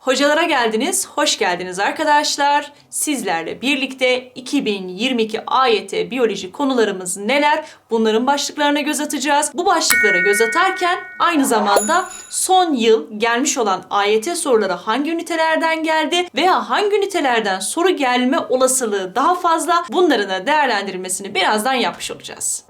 Hocalara geldiniz, hoş geldiniz arkadaşlar. Sizlerle birlikte 2022 AYT biyoloji konularımız neler? Bunların başlıklarına göz atacağız. Bu başlıklara göz atarken aynı zamanda son yıl gelmiş olan AYT soruları hangi ünitelerden geldi veya hangi ünitelerden soru gelme olasılığı daha fazla bunların da değerlendirilmesini birazdan yapmış olacağız.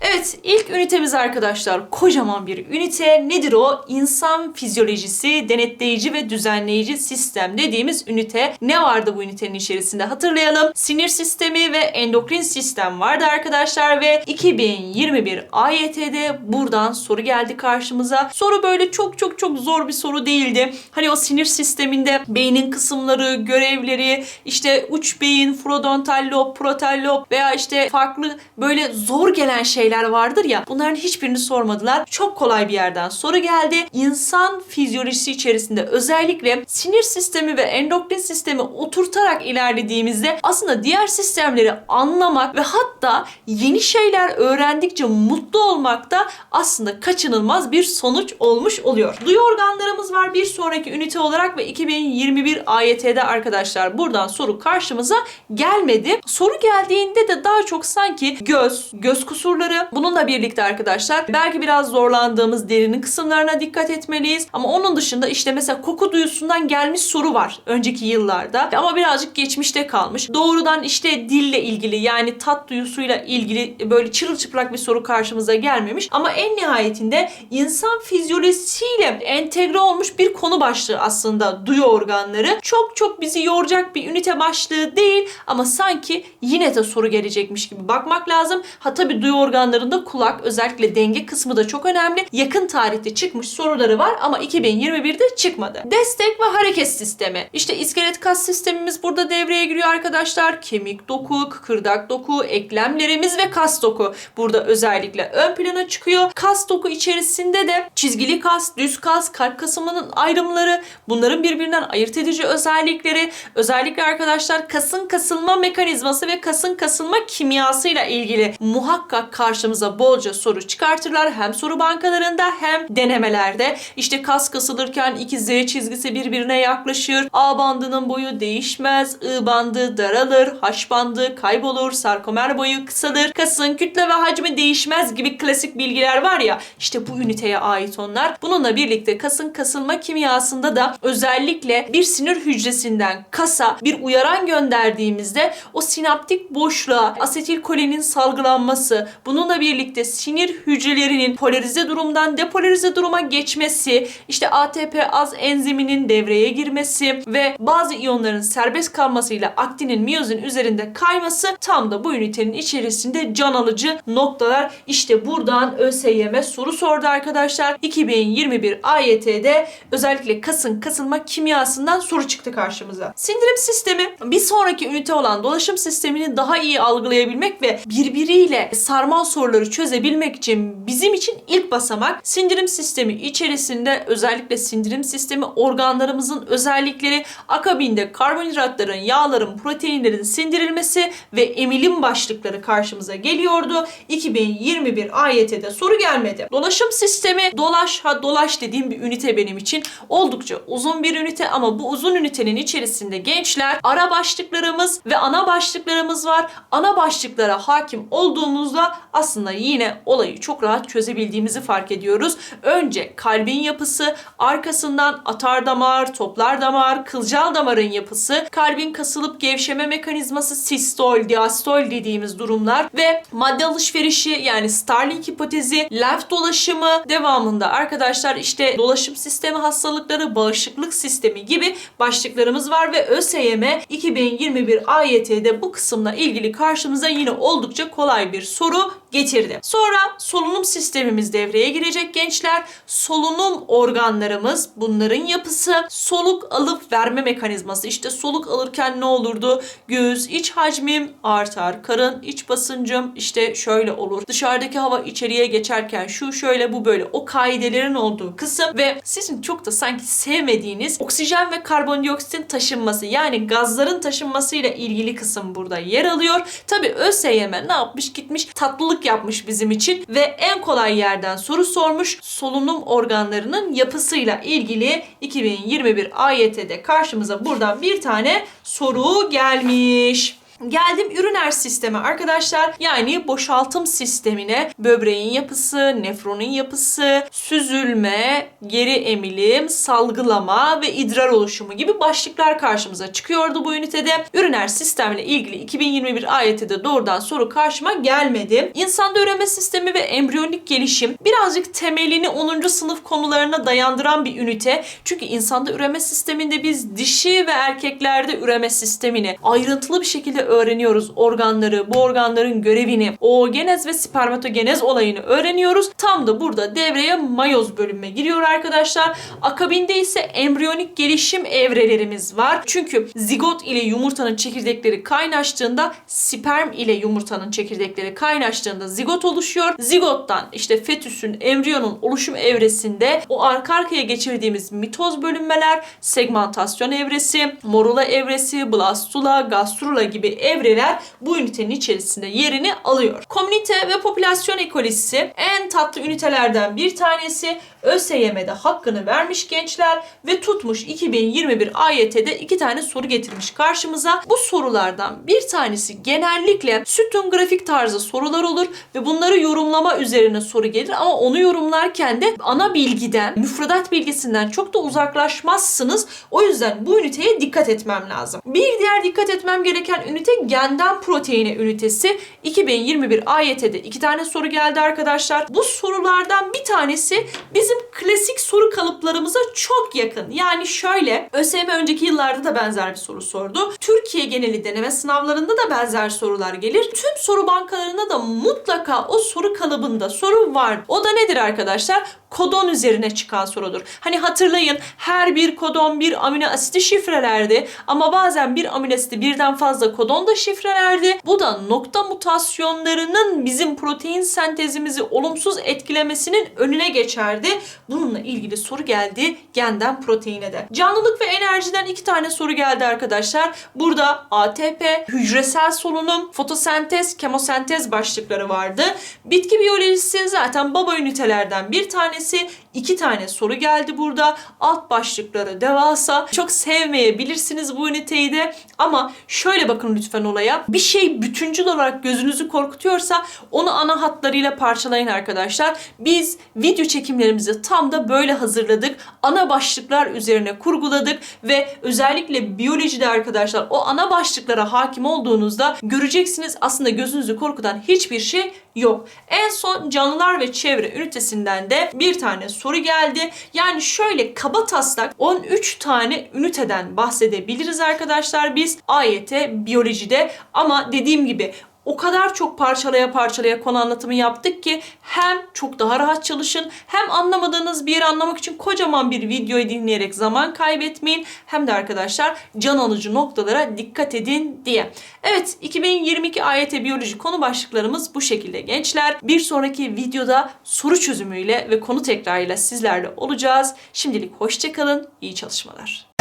Evet, ilk ünitemiz arkadaşlar kocaman bir ünite. Nedir o? İnsan fizyolojisi, denetleyici ve düzenleyici sistem dediğimiz ünite. Ne vardı bu ünitenin içerisinde hatırlayalım. Sinir sistemi ve endokrin sistem vardı arkadaşlar ve 2021 AYT'de buradan soru geldi karşımıza. Soru böyle çok çok çok zor bir soru değildi. Hani o sinir sisteminde beynin kısımları, görevleri, işte uç beyin, frontal lob, protal lob veya işte farklı böyle zor gelen şeyler vardır ya bunların hiçbirini sormadılar. Çok kolay bir yerden soru geldi. İnsan fizyolojisi içerisinde özellikle sinir sistemi ve endokrin sistemi oturtarak ilerlediğimizde aslında diğer sistemleri anlamak ve hatta yeni şeyler öğrendikçe mutlu olmak da aslında kaçınılmaz bir sonuç olmuş oluyor. Duyu organlarımız var bir sonraki ünite olarak ve 2021 AYT'de arkadaşlar buradan soru karşımıza gelmedi. Soru geldiğinde de daha çok sanki göz, göz kusurları bununla birlikte arkadaşlar belki biraz zorlandığımız derinin kısımlarına dikkat etmeliyiz. Ama onun dışında işte mesela koku duyusundan gelmiş soru var önceki yıllarda. Ama birazcık geçmişte kalmış. Doğrudan işte dille ilgili yani tat duyusuyla ilgili böyle çırılçıplak bir soru karşımıza gelmemiş. Ama en nihayetinde insan fizyolojisiyle entegre olmuş bir konu başlığı aslında duyu organları. Çok çok bizi yoracak bir ünite başlığı değil ama sanki yine de soru gelecekmiş gibi bakmak lazım. Ha tabii duyu organlarında kulak özellikle denge kısmı da çok önemli. Yakın tarihte çıkmış soruları var ama 2021'de çıkmadı. Destek ve hareket sistemi. İşte iskelet kas sistemimiz burada devreye giriyor arkadaşlar. Kemik doku, kıkırdak doku, eklemlerimiz ve kas doku burada özellikle ön plana çıkıyor. Kas doku içerisinde de çizgili kas, düz kas, kalp kasımının ayrımları, bunların birbirinden ayırt edici özellikleri, özellikle arkadaşlar kasın kasılma mekanizması ve kasın kasılma kimyasıyla ilgili muhakkak karşımıza bolca soru çıkartırlar. Hem soru bankalarında hem denemelerde. İşte kas kasılırken iki Z çizgisi birbirine yaklaşır. A bandının boyu değişmez. I bandı daralır. H bandı kaybolur. Sarkomer boyu kısalır. Kasın kütle ve hacmi değişmez gibi klasik bilgiler var ya. İşte bu üniteye ait onlar. Bununla birlikte kasın kasılma kimyasında da özellikle bir sinir hücresinden kasa bir uyaran gönderdiğimizde o sinaptik boşluğa asetilkolinin salgılanması, bununla birlikte sinir hücrelerinin polarize durumdan depolarize duruma geçmesi, işte ATP az enziminin devreye girmesi ve bazı iyonların serbest kalmasıyla aktinin miyozin üzerinde kayması tam da bu ünitenin içerisinde can alıcı noktalar. İşte buradan ÖSYM soru sordu arkadaşlar. 2021 AYT'de özellikle kasın kasılma kimyasından soru çıktı karşımıza. Sindirim sistemi bir sonraki ünite olan dolaşım sistemini daha iyi algılayabilmek ve birbiriyle sarmal soruları çözebilmek için bizim için ilk basamak sindirim sistemi içerisinde özellikle sindirim sistemi organlarımızın özellikleri akabinde karbonhidratların, yağların, proteinlerin sindirilmesi ve emilim başlıkları karşımıza geliyordu. 2021 AYT'de soru gelmedi. Dolaşım sistemi dolaş ha dolaş dediğim bir ünite benim için oldukça uzun bir ünite ama bu uzun ünitenin içerisinde gençler ara başlıklarımız ve ana başlıklarımız var. Ana başlıklara hakim olduğumuzda aslında yine olayı çok rahat çözebildiğimizi fark ediyoruz. Önce kalbin yapısı, arkasından atar damar, toplar damar, kılcal damarın yapısı, kalbin kasılıp gevşeme mekanizması, sistol, diastol dediğimiz durumlar ve madde alışverişi yani Starling hipotezi, lenf dolaşımı devamında arkadaşlar işte dolaşım sistemi hastalıkları, bağışıklık sistemi gibi başlıklarımız var ve ÖSYM 2021 AYT'de bu kısımla ilgili karşımıza yine oldukça kolay bir soru getirdi. Sonra solunum sistemimiz devreye girecek gençler. Solunum organlarımız, bunların yapısı, soluk alıp verme mekanizması. İşte soluk alırken ne olurdu? Göğüs iç hacmim artar, karın iç basıncım işte şöyle olur. Dışarıdaki hava içeriye geçerken şu şöyle bu böyle. O kaidelerin olduğu kısım ve sizin çok da sanki sevmediğiniz oksijen ve karbondioksitin taşınması yani gazların taşınmasıyla ilgili kısım burada yer alıyor. Tabi ÖSYM ne yapmış gitmiş tatlılık yapmış bizim için ve en kolay yerden soru sormuş. Solunum organlarının yapısıyla ilgili 2021 AYT'de karşımıza buradan bir tane soru gelmiş. Geldim üriner sisteme arkadaşlar. Yani boşaltım sistemine böbreğin yapısı, nefronun yapısı, süzülme, geri emilim, salgılama ve idrar oluşumu gibi başlıklar karşımıza çıkıyordu bu ünitede. Üriner sistemle ilgili 2021 AYT'de doğrudan soru karşıma gelmedi. İnsanda üreme sistemi ve embriyonik gelişim birazcık temelini 10. sınıf konularına dayandıran bir ünite. Çünkü insanda üreme sisteminde biz dişi ve erkeklerde üreme sistemini ayrıntılı bir şekilde öğreniyoruz. Organları, bu organların görevini, oogenez ve spermatogenez olayını öğreniyoruz. Tam da burada devreye mayoz bölümüne giriyor arkadaşlar. Akabinde ise embriyonik gelişim evrelerimiz var. Çünkü zigot ile yumurtanın çekirdekleri kaynaştığında sperm ile yumurtanın çekirdekleri kaynaştığında zigot oluşuyor. Zigottan işte fetüsün, embriyonun oluşum evresinde o arka arkaya geçirdiğimiz mitoz bölünmeler, segmentasyon evresi, morula evresi, blastula, gastrula gibi evreler bu ünitenin içerisinde yerini alıyor. Komünite ve popülasyon ekolojisi en tatlı ünitelerden bir tanesi. ÖSYM'de hakkını vermiş gençler ve tutmuş 2021 AYT'de iki tane soru getirmiş karşımıza. Bu sorulardan bir tanesi genellikle sütun grafik tarzı sorular olur ve bunları yorumlama üzerine soru gelir ama onu yorumlarken de ana bilgiden, müfredat bilgisinden çok da uzaklaşmazsınız. O yüzden bu üniteye dikkat etmem lazım. Bir diğer dikkat etmem gereken ünite genden proteini ünitesi. 2021 AYT'de iki tane soru geldi arkadaşlar. Bu sorulardan bir tanesi bizim klasik soru kalıplarımıza çok yakın. Yani şöyle ÖSYM önceki yıllarda da benzer bir soru sordu. Türkiye geneli deneme sınavlarında da benzer sorular gelir. Tüm soru bankalarında da mutlaka o soru kalıbında soru var. O da nedir arkadaşlar? kodon üzerine çıkan sorudur. Hani hatırlayın her bir kodon bir amino asiti şifrelerdi ama bazen bir amino asiti birden fazla kodon da şifrelerdi. Bu da nokta mutasyonlarının bizim protein sentezimizi olumsuz etkilemesinin önüne geçerdi. Bununla ilgili soru geldi genden proteine de. Canlılık ve enerjiden iki tane soru geldi arkadaşlar. Burada ATP, hücresel solunum, fotosentez, kemosentez başlıkları vardı. Bitki biyolojisi zaten baba ünitelerden bir tanesi. İki tane soru geldi burada. Alt başlıkları devasa. Çok sevmeyebilirsiniz bu üniteyi de. Ama şöyle bakın lütfen olaya. Bir şey bütüncül olarak gözünüzü korkutuyorsa onu ana hatlarıyla parçalayın arkadaşlar. Biz video çekimlerimizi tam da böyle hazırladık. Ana başlıklar üzerine kurguladık ve özellikle biyolojide arkadaşlar o ana başlıklara hakim olduğunuzda göreceksiniz aslında gözünüzü korkutan hiçbir şey yok. En son canlılar ve çevre ünitesinden de bir tane soru geldi. Yani şöyle kaba taslak 13 tane üniteden bahsedebiliriz arkadaşlar biz AYT biyolojide ama dediğim gibi o kadar çok parçalaya parçalaya konu anlatımı yaptık ki hem çok daha rahat çalışın hem anlamadığınız bir yeri anlamak için kocaman bir videoyu dinleyerek zaman kaybetmeyin hem de arkadaşlar can alıcı noktalara dikkat edin diye. Evet 2022 AYT biyoloji konu başlıklarımız bu şekilde gençler. Bir sonraki videoda soru çözümüyle ve konu tekrarıyla sizlerle olacağız. Şimdilik hoşçakalın, iyi çalışmalar.